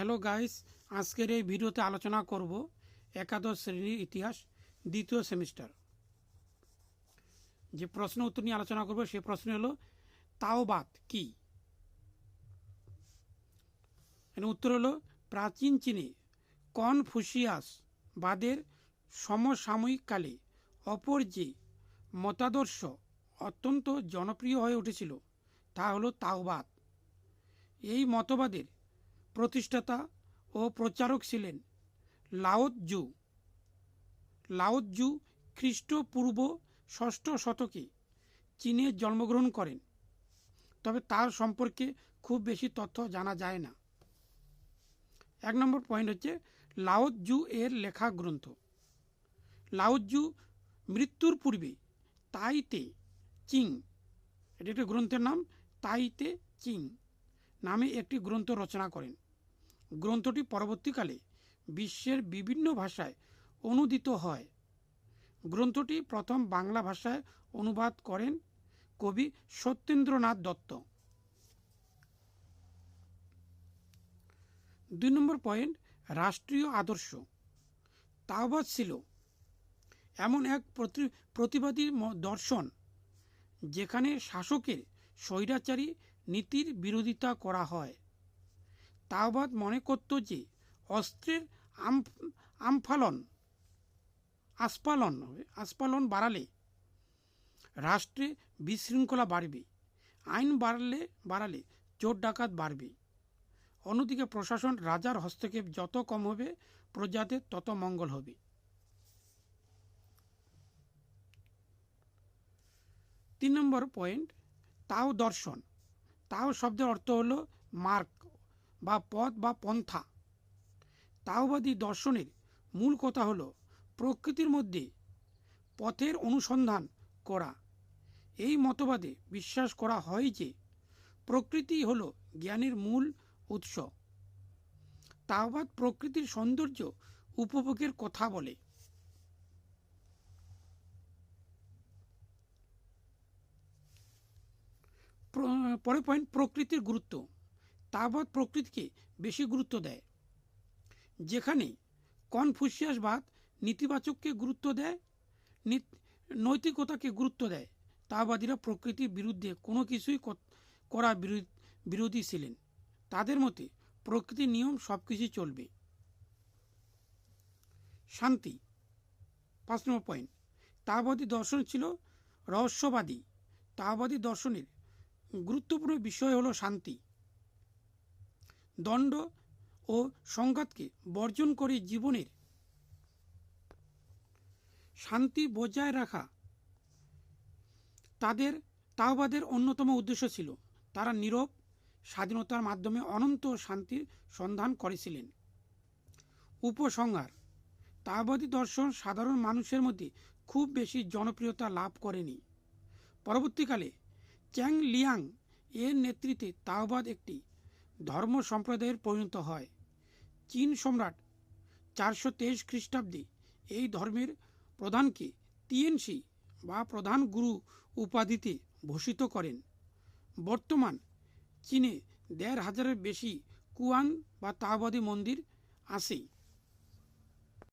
Hello guys আজকের এই ভিডিওতে আলোচনা করব একাদশ শ্রেণির ইতিহাস, দ্বিতীয় সেমিস্টার। যে প্রশ্ন উত্তর নিয়ে আলোচনা করব সে প্রশ্ন হলো তাওবাদ কি? উত্তর হলো, প্রাচীন চীনে কনফুসিয়াস বাদের সমসাময়িককালে অপর যে মতাদর্শ অত্যন্ত জনপ্রিয় হয়ে উঠেছিল, তা হলো তাওবাদ এই মতবাদের প্রতিষ্ঠাতা ও প্রচারক ছিলেন লাওত জু। লাওত জু খ্রিস্টপূর্ব ষষ্ঠ শতকে চীনে জন্মগ্রহণ করেন। তবে তার সম্পর্কে খুব বেশি তথ্য জানা যায় না। এক নম্বর পয়েন্ট হচ্ছে লাওত জু এর লেখা গ্রন্থ। লাওত জু মৃত্যুর পূর্বে তাইতে চিং, এটি একটি গ্রন্থের নাম, তাইতে চিং নামে একটি গ্রন্থ রচনা করেন। গ্রন্থটি পরবর্তীকালে বিশ্বের বিভিন্ন ভাষায় অনুদিত হয়। গ্রন্থটি প্রথম বাংলা ভাষায় অনুবাদ করেন কবি সত্যেন্দ্রনাথ দত্ত। দুই নম্বর পয়েন্ট, রাষ্ট্রীয় আদর্শ। তাওবাদ ছিল এমন এক প্রতি- প্রতিবাদী দর্শন যেখানে শাসকের স্বৈরাচারী নীতির বিরোধিতা করা হয়। তাওবাদ মনে করত যে অস্ত্রের আম- আমফালন, আস্ফালন হবে আস্ফালন বাড়ালে রাষ্ট্রে বিশৃঙ্খলা বাড়বে, আইন বাড়লে, বাড়ালে চোর ডাকাত বাড়বে। অন্যদিকে প্রশাসন রাজার হস্তক্ষেপ যত কম হবে, প্রজাদের তত মঙ্গল হবে। তিন নম্বর পয়েন্ট, তাও দর্শন। তাও শব্দের অর্থ হলো মার্ক। বা পথ বা পন্থা। তাওবাদী দর্শনের মূল কথা হলো প্রকৃতির মধ্যে পথের অনুসন্ধান করা। এই মতবাদে বিশ্বাস করা হয় যে প্রকৃতি হলো জ্ঞানের মূল উৎস। তাওবাদ প্রকৃতির সৌন্দর্য উপভোগের কথা বলে। পরে পয়েন্ট প্রকৃতির গুরুত্ব। তাওবাদ প্রকৃতিকে বেশি গুরুত্ব দেয়। যেখানে কনফুসিয়াসবাদ নেতিবাচককে গুরুত্ব দেয়, নীত- নৈতিকতাকে গুরুত্ব দেয় তাওবাদীরা প্রকৃতির বিরুদ্ধে কোনো কিছুই করা বিরোধী- বিরোধী ছিলেন। তাদের মতে প্রকৃতির নিয়ম সব কিছুই চলবে। শান্তি। পাঁচ নম্বর পয়েন্ট। তাওবাদী দর্শন ছিল রহস্যবাদী। তাওবাদী দর্শনের গুরুত্বপূর্ণ বিষয় হলো শান্তি। দণ্ড ও সংঘাতকে বর্জন করে জীবনের শান্তি বজায় রাখা তাদের তাওবাদের অন্যতম উদ্দেশ্য ছিল। তারা নীরব স্বাধীনতার মাধ্যমে অনন্ত শান্তির সন্ধান করেছিলেন। উপসংহার, তাওবাদী দর্শন সাধারণ মানুষের মধ্যে খুব বেশি জনপ্রিয়তা লাভ করেনি। পরবর্তীকালে চ্যাং লিয়াং এর নেতৃত্বে তাওবাদ একটি ধর্ম সম্প্রদায়ের পরিণত হয়। চীন সম্রাট চারশো তেইশ খ্রিস্টাব্দে এই ধর্মের প্রধানকে টিএনসি বা প্রধান গুরু উপাধিতে ভূষিত করেন। বর্তমান চীনে দেড় হাজারের বেশি কুয়াং বা তাওবাদী মন্দির আছে